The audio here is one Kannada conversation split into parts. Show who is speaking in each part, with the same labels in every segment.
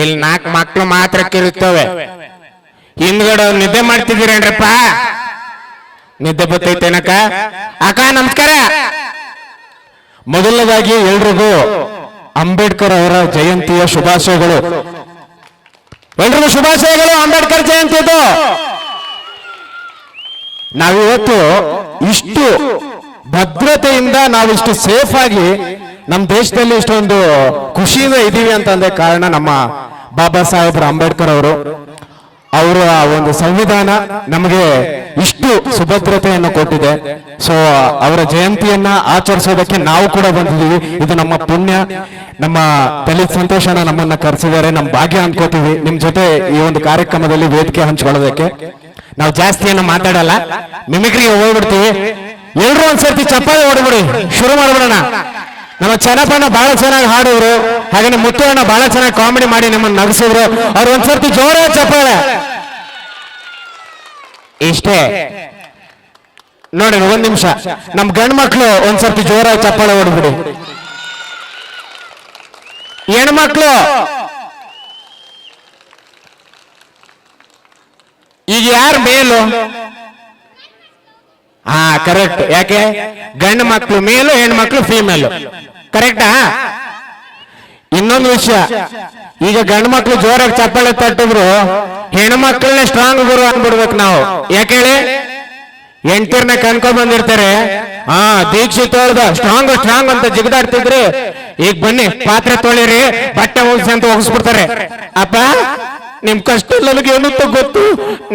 Speaker 1: ಇಲ್ಲಿ ನಾಲ್ಕು ಮಕ್ಕಳು ಮಾತ್ರ ಕಿರುತ್ತವೆ. ಹಿಂದ್ಗಡೆ ನಿದ್ದೆ ಮಾಡ್ತಿದ್ದೀರೇನ್ರಪ್ಪ? ನಿದ್ದೆ ಬತ್ತೈತೇನಕ್ಕ? ಅಕ್ಕ, ನಮಸ್ಕಾರ.
Speaker 2: ಮೊದಲನೇದಾಗಿ ಎಲ್ರಿಗೂ ಅಂಬೇಡ್ಕರ್ ಅವರ ಜಯಂತಿಯ ಶುಭಾಶಯಗಳು. ಎಲ್ರಿಗೂ ಶುಭಾಶಯಗಳು, ಅಂಬೇಡ್ಕರ್ ಜಯಂತಿದು ನಾವಿವತ್ತು ಇಷ್ಟು ಭದ್ರತೆಯಿಂದ ನಾವಿಷ್ಟು ಸೇಫ್ ಆಗಿ ನಮ್ಮ ದೇಶದಲ್ಲಿ ಇಷ್ಟೊಂದು ಖುಷಿಯಿಂದ ಇದ್ದೀವಿ ಅಂತಂದ್ರೆ ಕಾರಣ ನಮ್ಮ ಬಾಬಾ ಸಾಹೇಬ್ರ ಅಂಬೇಡ್ಕರ್ ಅವರು, ಅವರ ಒಂದು ಸಂವಿಧಾನ ನಮಗೆ ಇಷ್ಟು ಸುಭದ್ರತೆಯನ್ನು ಕೊಟ್ಟಿದೆ. ಸೊ ಅವರ ಜಯಂತಿಯನ್ನ ಆಚರಿಸೋದಕ್ಕೆ ನಾವು ಕೂಡ ಬಂದಿದ್ದೀವಿ. ಇದು ನಮ್ಮ ಪುಣ್ಯ. ನಮ್ಮ ದಲಿತ್ ಸಂತೋಷನ ನಮ್ಮನ್ನ ಕರೆಸಿದ್ದಾರೆ. ನಮ್ಮ ಭಾಗ್ಯ ಅನ್ಕೋತೀವಿ. ನಿಮ್ ಜೊತೆ ಈ ಒಂದು ಕಾರ್ಯಕ್ರಮದಲ್ಲಿ ವೇದಿಕೆ ಹಂಚ್ಕೊಳ್ಳೋದಕ್ಕೆ. ನಾವು ಜಾಸ್ತಿ ಏನು ಮಾತಾಡಲ್ಲ. ಮಿಮಿಕ್ರಿಗೆ ಹೋಗ್ಬಿಡ್ತೀವಿ. ಎಲ್ರು ಒಂದ್ಸರ್ತಿ ಚಪ್ಪಾಳೆ ಹೊಡ್ಬಿಡಿ ಶುರು ಮಾಡ್ಬಿಡೋಣ. ನಮ್ಮ ಚೆನ್ನಪ್ಪಣ್ಣ ಬಹಳ ಚೆನ್ನಾಗಿ ಹಾಡಿದ್ರು ಹಾಗೆ ಮುತ್ತುವಣ್ಣ ಬಹಳ ಚೆನ್ನಾಗಿ ಕಾಮಿಡಿ ಮಾಡಿ ನಮ್ಮನ್ನ ನಗಿಸಿದ್ರು. ಅವ್ರು ಒಂದ್ಸರ್ತಿ ಜೋರ ಚಪ್ಪಾಳೆ. ಇಷ್ಟೇ. ನೋಡಿ ಒಂದ್ ನಿಮಿಷ. ನಮ್ ಗಂಡ್ ಮಕ್ಳು ಒಂದ್ಸರ್ತಿ ಜೋರಾಗಿ ಚಪ್ಪಾಳೆ ಹೊಡ್ಬಿಡಿ ಹೆಣ್ಮಕ್ಳು. ಈಗ ಯಾರು ಮೇಲು? ಹಾ ಕರೆಕ್ಟ್ ಯಾಕೆ? ಗಂಡು ಮಕ್ಕಳು ಮೇಲು, ಹೆಣ್ಮಕ್ಳು ಫೀಮೇಲು ಕರೆಕ್ಟಾ? ಇನ್ನೊಂದು ವಿಷಯ. ಈಗ ಗಂಡು ಮಕ್ಳು ಜೋರಾಗಿ ಚಪ್ಪಾಳೆ ತಟ್ಟಿದ್ರು ಹೆಣ್ಮಕ್ಳನ್ನೇ ಸ್ಟ್ರಾಂಗ್ ಗುರು ಅನ್ಬಿಡ್ಬೇಕು ನಾವು. ಯಾಕೆ ಹೇಳಿ? ಎಂಟಿರ್ನ ಕಣ್ಕೊಂಡ್ ಬಂದಿರ್ತಾರೆ. ಹಾ, ದೀಕ್ಷೆ ತೊಳ್ದ ಸ್ಟ್ರಾಂಗ್ ಸ್ಟ್ರಾಂಗ್ ಅಂತ ಜಿಗದಾಡ್ತಿದ್ರಿ. ಈಗ ಬನ್ನಿ, ಪಾತ್ರೆ ತೊಳಿರಿ, ಬಟ್ಟೆ ಹೋಗಿಸಿ ಅಂತ ಹೋಗಿಸ್ಬಿಡ್ತಾರೆ ಅಪ್ಪ, ನಿಮ್ ಕಷ್ಟ ನನಗೆ ಏನಂತ ಗೊತ್ತು?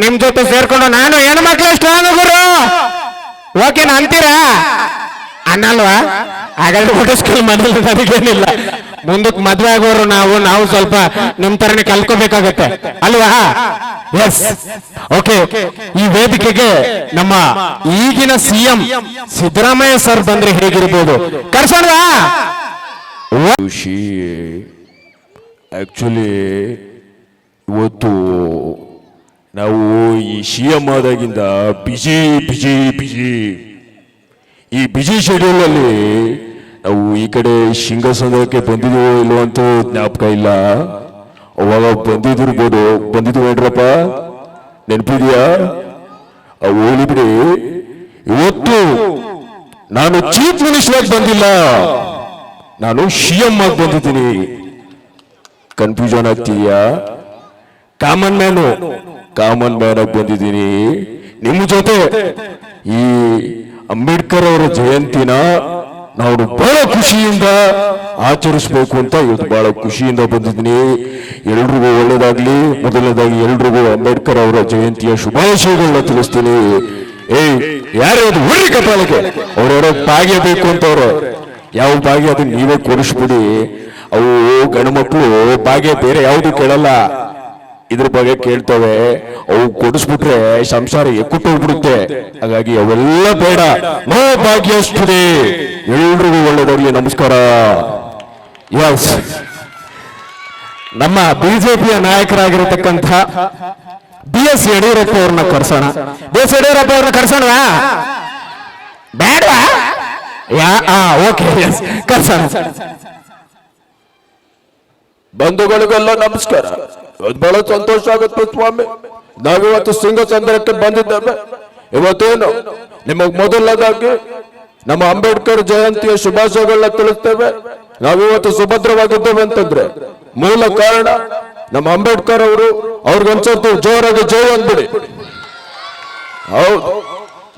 Speaker 2: ನಿಮ್ ಜೊತೆ ಸೇರ್ಕೊಂಡು ನಾನು ಹೆಣ್ಮಕ್ಳೇ ಸ್ಟ್ರಾಂಗ್ ಗುರು. ಓಕೆನಾ ಅಂತೀರಾ ಅನ್ನಲ್ವಾ? ಹಾಗಾದ್ರೆ ಹುಟ್ಟಿಸ್ಕೊಂಡು ಮನೇಲಿ ಅದಕ್ಕೇನಿಲ್ಲ ಮುಂದಕ್ಕೆ ಮದ್ವೆ ಆಗೋರು ನಾವು ನಾವು ಸ್ವಲ್ಪ ನಿಮ್ ತರನೇ ಕಲ್ಕೋಬೇಕಾಗತ್ತೆ ಅಲ್ವಾ? ಎಸ್ ಓಕೆ ಈ ವೇದಿಕೆಗೆ ನಮ್ಮ ಈಗಿನ ಸಿಎಂ ಸಿದ್ದರಾಮಯ್ಯ ಸರ್ ಬಂದ್ರೆ ಹೇಗಿರ್ಬೋದು? ಕರ್ಸೋಣವಾ
Speaker 3: ಖುಷಿ. ಆ್ಯಕ್ಚುಲಿ ಇವತ್ತು ನಾವು ಈ ಸಿ ಎಂ ಆದಾಗಿಂದ ಬಿಜಿ ಬಿಜಿ ಬಿಜಿ ಈ ಬಿಜಿ ಶೆಡ್ಯೂಲಲ್ಲಿ ನಾವು ಈ ಕಡೆ ಶಿಂಗಸಂದ್ರಕ್ಕೆ ಬಂದಿದ್ದೀವೋ ಇಲ್ಲೋ ಅಂತ ಜ್ಞಾಪಕ ಇಲ್ಲ. ಅವಾಗ ಬಂದಿದ್ದಿರ್ಬೋದು. ಬಂದಿದ್ದು ಹೇಳ್ರಪ್ಪ ನೆನಪಿದೆಯಾ? ಹೋಗ್ಲಿ ಬಿಡಿ. ಇವತ್ತು ನಾನು ಚೀಫ್ ಮಿನಿಸ್ಟರ್ ಆಗಿ ಬಂದಿಲ್ಲ. ನಾನು ಸಿ ಎಂ ಆಗಿ ಬಂದಿದ್ದೀನಿ. ಕನ್ಫ್ಯೂಷನ್ ಆಗ್ತಿದ್ಯಾ? Common man. ಕಾಮನ್ ಮ್ಯಾನ್ ಆಗಿ ಬಂದಿದ್ದೀನಿ. ನಿಮ್ಮ ಜೊತೆ ಈ ಅಂಬೇಡ್ಕರ್ ಅವರ ಜಯಂತಿನ ನಾವು ಬಹಳ ಖುಷಿಯಿಂದ ಆಚರಿಸಬೇಕು ಅಂತ ಇವತ್ತು ಬಹಳ ಖುಷಿಯಿಂದ ಬಂದಿದ್ದೀನಿ. ಎಲ್ರಿಗೂ ಒಳ್ಳೇದಾಗ್ಲಿ. ಮೊದಲನೇದಾಗಿ ಎಲ್ರಿಗೂ ಅಂಬೇಡ್ಕರ್ ಅವರ ಜಯಂತಿಯ ಶುಭಾಶಯಗಳನ್ನ ತಿಳಿಸ್ತೀನಿ. ಏಯ್, ಯಾರು ಅದು ಹುಡುಗಿ ಕಪಾಲಕ್ಕೆ ಅವ್ರವ್ರ ಭಾಗ್ಯ ಬೇಕು ಯಾವ ಬಾಗಿ ಅದನ್ನ ನೀವೇ ಕೊಡಿಸ್ಬಿಡಿ ಅವು ಗಂಡು ಮಕ್ಕಳು ಭಾಗ್ಯ ಬೇರೆ ಯಾವುದು ಕೇಳಲ್ಲ. ಇದ್ರ ಬಗ್ಗೆ ಕೇಳ್ತವೆ. ಅವು ಕೊಡಿಸ್ಬಿಟ್ರೆ ಸಂಸಾರ ಎಕ್ಕುಟ್ಟೋಗ್ಬಿಡುತ್ತೆ ಹಾಗಾಗಿ ಅವೆಲ್ಲ ಬೇಡ. ನೋ ಭಾಗ್ಯಷ್ಟುದೇ ಎಲ್ರಿಗೂ ಒಳ್ಳೆದವ್ರಿಗೆ ನಮಸ್ಕಾರ.
Speaker 2: ಎಸ್ ನಮ್ಮ ಬಿಜೆಪಿಯ ನಾಯಕರಾಗಿರತಕ್ಕಂಥ ಬಿ ಎಸ್ ಯಡಿಯೂರಪ್ಪ ಅವ್ರನ್ನ ಕರ್ಸೋಣ. ಬಿ ಎಸ್ ಯಡಿಯೂರಪ್ಪ ಅವ್ರನ್ನ ಕರ್ಸೋಣ ಬೇಡವಾ? ಯಾ ಓಕೆ ಕರ್ಸೋಣ.
Speaker 3: ಬಂಧುಗಳಿಗೆಲ್ಲ ನಮಸ್ಕಾರ. ಬಹಳ ಸಂತೋಷ ಆಗುತ್ತೆ ಸ್ವಾಮಿ. ನಾವಿವತ್ತು ಸಿಂಗಸಂದ್ರಕ್ಕೆ ಬಂದಿದ್ದೇವೆ. ಇವತ್ತೇನು? ನಿಮಗೆ ಮೊದಲನೇದಾಗಿ ನಮ್ಮ ಅಂಬೇಡ್ಕರ್ ಜಯಂತಿಯ ಶುಭಾಶಯಗಳನ್ನ ತಿಳಿಸ್ತೇವೆ. ನಾವಿವತ್ತು ಸುಭದ್ರವಾಗಿದ್ದೇವೆ ಅಂತಂದ್ರೆ, ಮೂಲ ಕಾರಣ ನಮ್ಮ ಅಂಬೇಡ್ಕರ್ ಅವರು ಅವ್ರಿಗೊಂದ್ಸರ್ತಿ ಜೋರಾಗಿ ಜೈ ಅಂದ್ಬಿಡಿ. ಹೌದು.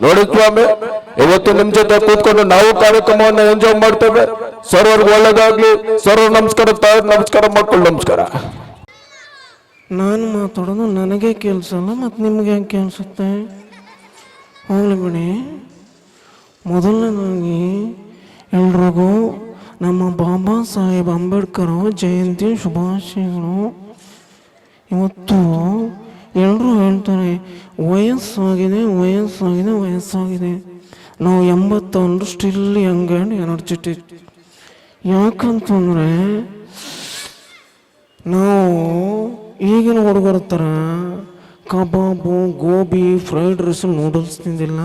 Speaker 3: ನೋಡಿ ಸ್ವಾಮಿ, ಇವತ್ತು ನಿಮ್ ಜೊತೆ ಕೂತ್ಕೊಂಡು ನಾವು ಕಾರ್ಯಕ್ರಮವನ್ನು ಎಂಜಾಯ್ ಮಾಡ್ತೇವೆ. ಸರ್ವರ್ಗೆ ಒಳ್ಳೇದಾಗ್ಲಿ. ಸರ್ವರ್ ನಮಸ್ಕಾರ ತಾಯಿ, ನಮಸ್ಕಾರ ಮಕ್ಕಳು, ನಮಸ್ಕಾರ.
Speaker 4: ನಾನು ಮಾತಾಡೋದು ನನಗೆ ಕೇಳಿಸಲ್ಲ ಮತ್ತು ನಿಮ್ಗೆ ಹೆಂಗೆ ಕೇಳಿಸುತ್ತೆ? ಹೋಗ್ಲಿ ಬಿಡಿ. ಮೊದಲನೇದಾಗಿ ಎಲ್ರಿಗೂ ನಮ್ಮ ಬಾಬಾ ಸಾಹೇಬ್ ಅಂಬೇಡ್ಕರ್ ಜಯಂತಿ ಶುಭಾಶಯಗಳು. ಇವತ್ತು ಎಲ್ಲರೂ ಹೇಳ್ತಾರೆ, ವಯಸ್ಸಾಗಿದೆ ವಯಸ್ಸಾಗಿದೆ ವಯಸ್ಸಾಗಿದೆ. ನಾವು ಎಂಬತ್ತೊಂದು ಸ್ಟಿಲ್ ಯಂಗ್ ಆ್ಯಂಡ್ ಎನರ್ಜೆಟಿಕ್ ಯಾಕಂತಂದರೆ ನಾವು ಈಗಿನ ಹುಡುಗರ ಥರ ಕಬಾಬು, ಗೋಬಿ ಫ್ರೈಡ್ ರೈಸ್ ನೂಡಲ್ಸ್ ತಿಂದಿಲ್ಲ.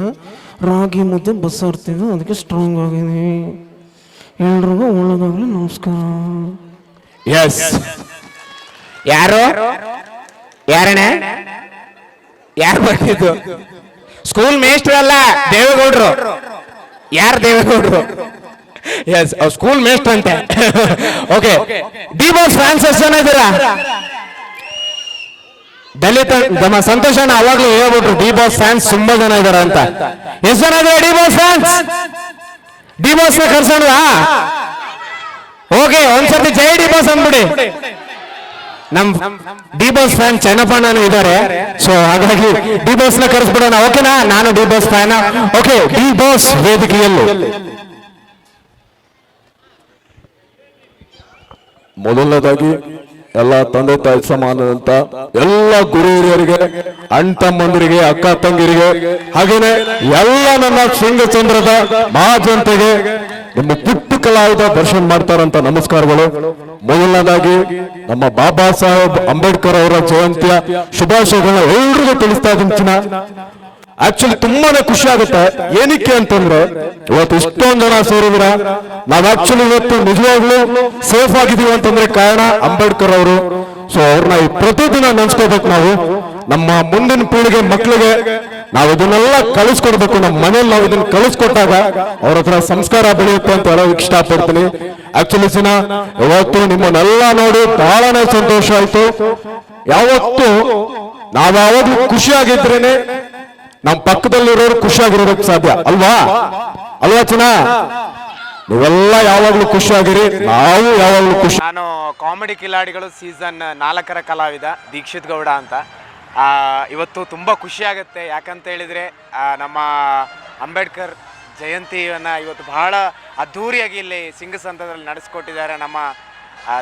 Speaker 4: ರಾಗಿ ಮುದ್ದೆ, ಬಸ್ಸಾರು ತಿಂದು ಅದಕ್ಕೆ ಸ್ಟ್ರಾಂಗ್ ಆಗಿದ್ದೀವಿ ಎಲ್ರಿಗೂ ಒಳ್ಳೆದಾಗಲಿ. ನಮಸ್ಕಾರ.
Speaker 2: ಎಸ್
Speaker 1: ಯಾರು? ಯಾರಣ್ಣ? ಯಾರು ಬರ್ತಿದ್ದು ಸ್ಕೂಲ್ ಮೇಸ್ಟ್ರು ಅಲ್ಲ, ದೇವೇಗೌಡ್ರು. ಯಾರು ದೇವೇಗೌಡ್ರು? ಎಸ್ ಸ್ಕೂಲ್ ಮೇಸ್ಟ್ ಅಂತೆ ಓಕೆ ಡಿ ಬಾಸ್ ಫ್ಯಾನ್ಸ್ ಎಷ್ಟು ಜನ ಇದ್ದೀರಾ ದಲಿತ ನಮ್ಮ ಸಂತೋಷ ಅಣ್ಣ ಅವಾಗ್ಲೂ ಹೇಳ್ಬಿಟ್ರು ಡಿ ಬಾಸ್ ಫ್ಯಾನ್ಸ್ ತುಂಬಾ ಜನ ಇದಾರೆ ಅಂತ. ಎಷ್ಟು ಜನ ಇದಾರೆ D boss fans D boss ಕರ್ಸೋಣ okay ಒಂದ್ಸತಿ ಜೈ ಡಿ ಬಾಸ್ ಅಂದ್ಬಿಡಿ. ನಮ್ ಡಿ ಬಾಸ್ ಫ್ಯಾನ್ ಚನ್ನಪ್ಪಣ್ಣನು ಇದ್ದಾರೆ ಸೊ ಹಾಗಾಗಿ ಡಿ ಬಾಸ್ನ ಕರೆಸ್ಬಿಡೋಣ. ಓಕೆನಾ ನಾನು D boss fan okay D boss ವೇದಿಕೆಯಲ್ಲಿ.
Speaker 3: ಮೊದಲನೇದಾಗಿ ಎಲ್ಲ ತಂದೆ ತಾಯಿ ಸಮಾನದಂತ ಎಲ್ಲ ಗುರು ಹಿರಿಯರಿಗೆ ಅಣ್ಣ ತಮ್ಮಂದಿರಿಗೆ ಅಕ್ಕ ತಂಗಿರಿಗೆ ಹಾಗೇನೆ ಎಲ್ಲ ನನ್ನ ಶೃಂಗಚಂದ್ರದ ಮಹಾಜನತೆಗೆ ನಿಮ್ಮ ಪುಟ್ಟ ಕಲಾವಿದ ದರ್ಶನ ಮಾಡ್ತಾರಂತ ನಮಸ್ಕಾರಗಳು. ಮೊದಲನೇದಾಗಿ ನಮ್ಮ ಬಾಬಾ ಸಾಹೇಬ್ ಅಂಬೇಡ್ಕರ್ ಅವರ ಜಯಂತಿಯ ಶುಭಾಶಯಗಳು ಎಲ್ರಿಗೂ ತಿಳಿಸ್ತಾ ಇದ್ದೀನಿ ಆಕ್ಚುಲಿ ತುಂಬಾನೇ ಖುಷಿ ಆಗುತ್ತೆ. ಏನಕ್ಕೆ ಅಂತಂದ್ರೆ, ಇವತ್ತು ಇಷ್ಟೊಂದು ಜನ ಸೇರಿದ್ರ ನಾವ್ ಆಕ್ಚುಲಿ ಇವತ್ತು ನಿಜವಾಗ್ಲೂ ಸೇಫ್ ಆಗಿದೀವಿ ಅಂತಂದ್ರೆ ಕಾರಣ ಅಂಬೇಡ್ಕರ್ ಅವರು. ಸೊ ಅವ್ರನ್ನ ಪ್ರತಿದಿನ ನೆನ್ಸ್ಕೋಬೇಕು ನಾವು. ನಮ್ಮ ಮುಂದಿನ ಪೀಳಿಗೆ ಮಕ್ಕಳಿಗೆ ನಾವು ಇದನ್ನೆಲ್ಲ ಕಳಿಸ್ಕೊಡ್ಬೇಕು. ನಮ್ಮ ಮನೇಲಿ ನಾವು ಇದನ್ನ ಕಳಿಸ್ಕೊಟ್ಟಾಗ ಅವ್ರ ಹತ್ರ ಸಂಸ್ಕಾರ ಬೆಳೆಯುತ್ತೆ ಅಂತ ಹೇಳೋದಕ್ಕೆ ಇಷ್ಟಪಡ್ತೀನಿ. ಆಕ್ಚುಲಿ ಸಿನ, ಇವತ್ತು ನಿಮ್ಮನ್ನೆಲ್ಲ ನೋಡಿ ಬಹಳನೇ ಸಂತೋಷ ಆಯ್ತು. ಯಾವತ್ತು ನಾವ್ ಯಾವಾಗ್ಲೂ ಖುಷಿಯಾಗಿದ್ರೇನೆ ನಮ್ ಪಕ್ಕದಲ್ಲಿರೋರು ಖುಷಿಯಾಗಿರೋದಕ್ಕೆ ಸಾಧ್ಯ, ಅಲ್ವಾ? ಅಲ್ವಾ ಚಿನ್ನ? ನೀವೆಲ್ಲ ಯಾವಾಗ್ಲೂ ಖುಷಿಯಾಗಿರಿ, ನಾವು ಯಾವಾಗ್ಲೂ ಖುಷಿ
Speaker 2: ನಾನು ಕಾಮಿಡಿ ಕಿಲಾಡಿಗಳು ಸೀಸನ್ ನಾಲ್ಕರ ಕಲಾವಿದ ದೀಕ್ಷಿತ್ ಗೌಡ ಅಂತ. ಇವತ್ತು ತುಂಬ ಖುಷಿ ಆಗುತ್ತೆ. ಯಾಕಂತ ಹೇಳಿದ್ರೆ ನಮ್ಮ ಅಂಬೇಡ್ಕರ್ ಜಯಂತಿಯನ್ನು ಇವತ್ತು ಬಹಳ ಅದ್ಧೂರಿಯಾಗಿ ಇಲ್ಲಿ ಸಿಂಗಸಂತದಲ್ಲಿ ನಡೆಸ್ಕೊಟ್ಟಿದ್ದಾರೆ ನಮ್ಮ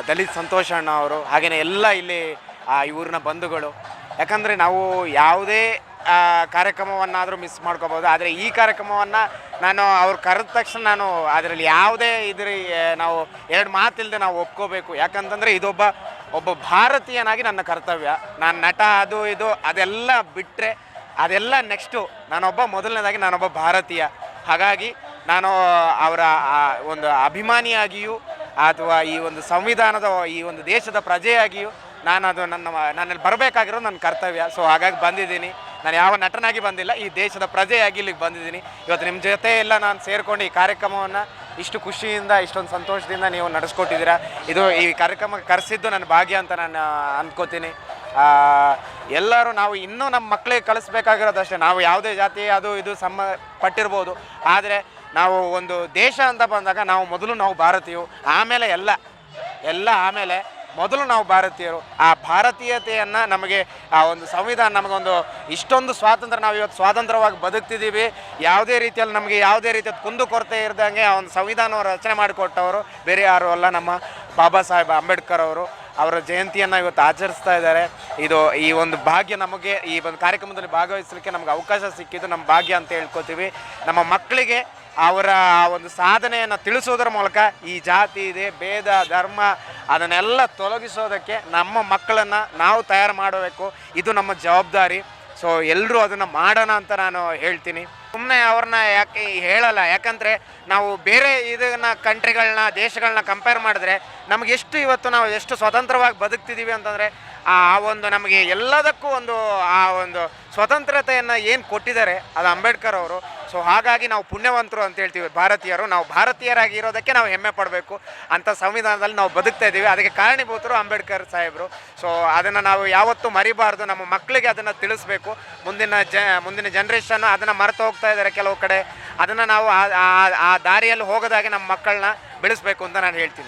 Speaker 2: ದಲಿತ್ ಸಂತೋಷ ಅಣ್ಣ ಅವರು ಹಾಗೆಯೇ ಎಲ್ಲ ಇಲ್ಲಿ ಈ ಊರಿನ ಬಂಧುಗಳು. ಯಾಕಂದರೆ ನಾವು ಯಾವುದೇ ಕಾರ್ಯಕ್ರಮವನ್ನಾದರೂ ಮಿಸ್ ಮಾಡ್ಕೋಬೋದು ಆದರೆ ಈ ಕಾರ್ಯಕ್ರಮವನ್ನು ನಾನು ಅವ್ರು ಕರೆದ ತಕ್ಷಣ ನಾನು ಅದರಲ್ಲಿ ಯಾವುದೇ ಇದ್ರ ನಾವು ಎರಡು ಮಾತಿಲ್ಲದೆ ನಾವು ಒಪ್ಕೋಬೇಕು. ಯಾಕಂತಂದರೆ ಇದೊಬ್ಬ, ಒಬ್ಬ ಭಾರತೀಯನಾಗಿ ನನ್ನ ಕರ್ತವ್ಯ. ನಾನು ನಟ, ಅದು ಇದು, ಅದೆಲ್ಲ ಬಿಟ್ಟರೆ ಅದೆಲ್ಲ ನೆಕ್ಸ್ಟು ನಾನೊಬ್ಬ ಮೊದಲನೇದಾಗಿ ನಾನೊಬ್ಬ ಭಾರತೀಯ. ಹಾಗಾಗಿ ನಾನು ಅವರ ಒಂದು ಅಭಿಮಾನಿಯಾಗಿಯೂ ಅಥವಾ ಈ ಒಂದು ಸಂವಿಧಾನದ, ಈ ಒಂದು ದೇಶದ ಪ್ರಜೆಯಾಗಿಯೂ ನಾನು ಅದು ನನ್ನ ನನ್ನಲ್ಲಿ ಬರಬೇಕಾಗಿರೋದು ನನ್ನ ಕರ್ತವ್ಯ. ಸೊ ಹಾಗಾಗಿ ಬಂದಿದ್ದೀನಿ. ನಾನು ಯಾವ ನಟನಾಗಿ ಬಂದಿಲ್ಲ, ಈ ದೇಶದ ಪ್ರಜೆಯಾಗಿ ಇಲ್ಲಿಗೆ ಬಂದಿದ್ದೀನಿ. ಇವತ್ತು ನಿಮ್ಮ ಜೊತೆ ಎಲ್ಲ ನಾನು ಸೇರಿಕೊಂಡು ಈ ಕಾರ್ಯಕ್ರಮವನ್ನು ಇಷ್ಟು ಖುಷಿಯಿಂದ, ಇಷ್ಟೊಂದು ಸಂತೋಷದಿಂದ ನೀವು ನಡೆಸ್ಕೊಟ್ಟಿದ್ದೀರಾ. ಇದು ಈ ಕಾರ್ಯಕ್ರಮ ಕರೆಸಿದ್ದು ನನ್ನ ಭಾಗ್ಯ ಅಂತ ನಾನು ಅಂದ್ಕೋತೀನಿ ಎಲ್ಲರೂ ನಾವು ಇನ್ನೂ ನಮ್ಮ ಮಕ್ಕಳಿಗೆ ಕಲಿಸ್ಬೇಕಾಗಿರೋದಷ್ಟೇ ನಾವು ಯಾವುದೇ ಜಾತಿ, ಅದು ಇದು ಸಮ ಪಟ್ಟಿರ್ಬೋದು ಆದರೆ ನಾವು ಒಂದು ದೇಶ ಅಂತ ಬಂದಾಗ ನಾವು ಮೊದಲು ನಾವು ಭಾರತೀಯ ಆಮೇಲೆ ಎಲ್ಲ ಎಲ್ಲ ಆಮೇಲೆ ಮೊದಲು ನಾವು ಭಾರತೀಯರು. ಆ ಭಾರತೀಯತೆಯನ್ನು ನಮಗೆ, ಆ ಒಂದು ಸಂವಿಧಾನ ನಮಗೊಂದು ಇಷ್ಟೊಂದು ಸ್ವಾತಂತ್ರ್ಯ ನಾವು ಇವತ್ತು ಸ್ವಾತಂತ್ರ್ಯವಾಗಿ ಬದುಕ್ತಿದ್ದೀವಿ. ಯಾವುದೇ ರೀತಿಯಲ್ಲಿ ನಮಗೆ ಯಾವುದೇ ರೀತಿಯ ಕುಂದು ಕೊರತೆ ಇರದಂಗೆ ಆ ಒಂದು ಸಂವಿಧಾನವನ್ನು ರಚನೆ ಮಾಡಿಕೊಟ್ಟವರು ಬೇರೆ ಯಾರು ಅಲ್ಲ ನಮ್ಮ ಬಾಬಾ ಸಾಹೇಬ್ ಅಂಬೇಡ್ಕರ್ ಅವರು. ಅವರ ಜಯಂತಿಯನ್ನು ಇವತ್ತು ಆಚರಿಸ್ತಾ ಇದ್ದಾರೆ. ಇದು ಈ ಒಂದು ಭಾಗ್ಯ ನಮಗೆ ಈ ಒಂದು ಕಾರ್ಯಕ್ರಮದಲ್ಲಿ ಭಾಗವಹಿಸಲಿಕ್ಕೆ ನಮ್ಗೆ ಅವಕಾಶ ಸಿಕ್ಕಿದ್ದು ನಮ್ಮ ಭಾಗ್ಯ ಅಂತ ಹೇಳ್ಕೊತೀವಿ. ನಮ್ಮ ಮಕ್ಕಳಿಗೆ ಅವರ ಒಂದು ಸಾಧನೆಯನ್ನು ತಿಳಿಸೋದ್ರ ಮೂಲಕ ಈ ಜಾತಿ ಇದೆ, ಭೇದ, ಧರ್ಮ ಅದನ್ನೆಲ್ಲ ತೊಲಗಿಸೋದಕ್ಕೆ ನಮ್ಮ ಮಕ್ಕಳನ್ನು ನಾವು ತಯಾರು ಮಾಡಬೇಕು. ಇದು ನಮ್ಮ ಜವಾಬ್ದಾರಿ. ಸೊ ಎಲ್ಲರೂ ಅದನ್ನು ಮಾಡೋಣ ಅಂತ ನಾನು ಹೇಳ್ತೀನಿ. ಸುಮ್ಮನೆ ಅವ್ರನ್ನ ಯಾಕೆ ಹೇಳಲ್ಲ. ಯಾಕಂದರೆ ನಾವು ಬೇರೆ ಇದನ್ನ ಕಂಟ್ರಿಗಳನ್ನ ದೇಶಗಳನ್ನ ಕಂಪೇರ್ ಮಾಡಿದ್ರೆ ನಮಗೆ ಎಷ್ಟು ಇವತ್ತು ನಾವು ಎಷ್ಟು ಸ್ವತಂತ್ರವಾಗಿ ಬದುಕ್ತಿದ್ದೀವಿ ಅಂತಂದರೆ ಆ ಒಂದು ನಮಗೆ ಎಲ್ಲದಕ್ಕೂ ಒಂದು, ಆ ಒಂದು ಸ್ವತಂತ್ರತೆಯನ್ನು ಏನು ಕೊಟ್ಟಿದ್ದಾರೆ, ಅದು ಅಂಬೇಡ್ಕರ್ ಅವರು. ಸೊ ಹಾಗಾಗಿ ನಾವು ಪುಣ್ಯವಂತರು ಅಂತ ಹೇಳ್ತೀವಿ, ಭಾರತೀಯರು. ನಾವು ಭಾರತೀಯರಾಗಿ ಇರೋದಕ್ಕೆ ನಾವು ಹೆಮ್ಮೆ ಪಡಬೇಕು. ಅಂಥ ಸಂವಿಧಾನದಲ್ಲಿ ನಾವು ಬದುಕ್ತಾ ಇದ್ದೀವಿ. ಅದಕ್ಕೆ ಕಾರಣೀಭೂತರು ಅಂಬೇಡ್ಕರ್ ಸಾಹೇಬರು. ಸೊ ಅದನ್ನು ನಾವು ಯಾವತ್ತೂ ಮರಿಬಾರ್ದು. ನಮ್ಮ ಮಕ್ಕಳಿಗೆ ಅದನ್ನು ತಿಳಿಸ್ಬೇಕು. ಮುಂದಿನ ಜ, ಮುಂದಿನ ಜನ್ರೇಷನ್ನು ಅದನ್ನು ಮರೆತು ಹೋಗ್ತಾ ಇದ್ದಾರೆ ಕೆಲವು ಕಡೆ. ಅದನ್ನು ನಾವು ಆ- ದಾರಿಯಲ್ಲಿ ಹೋಗೋದಾಗೆ ನಮ್ಮ ಮಕ್ಕಳನ್ನ ಬೆಳೆಸ್ಬೇಕು ಅಂತ ನಾನು ಹೇಳ್ತೀನಿ.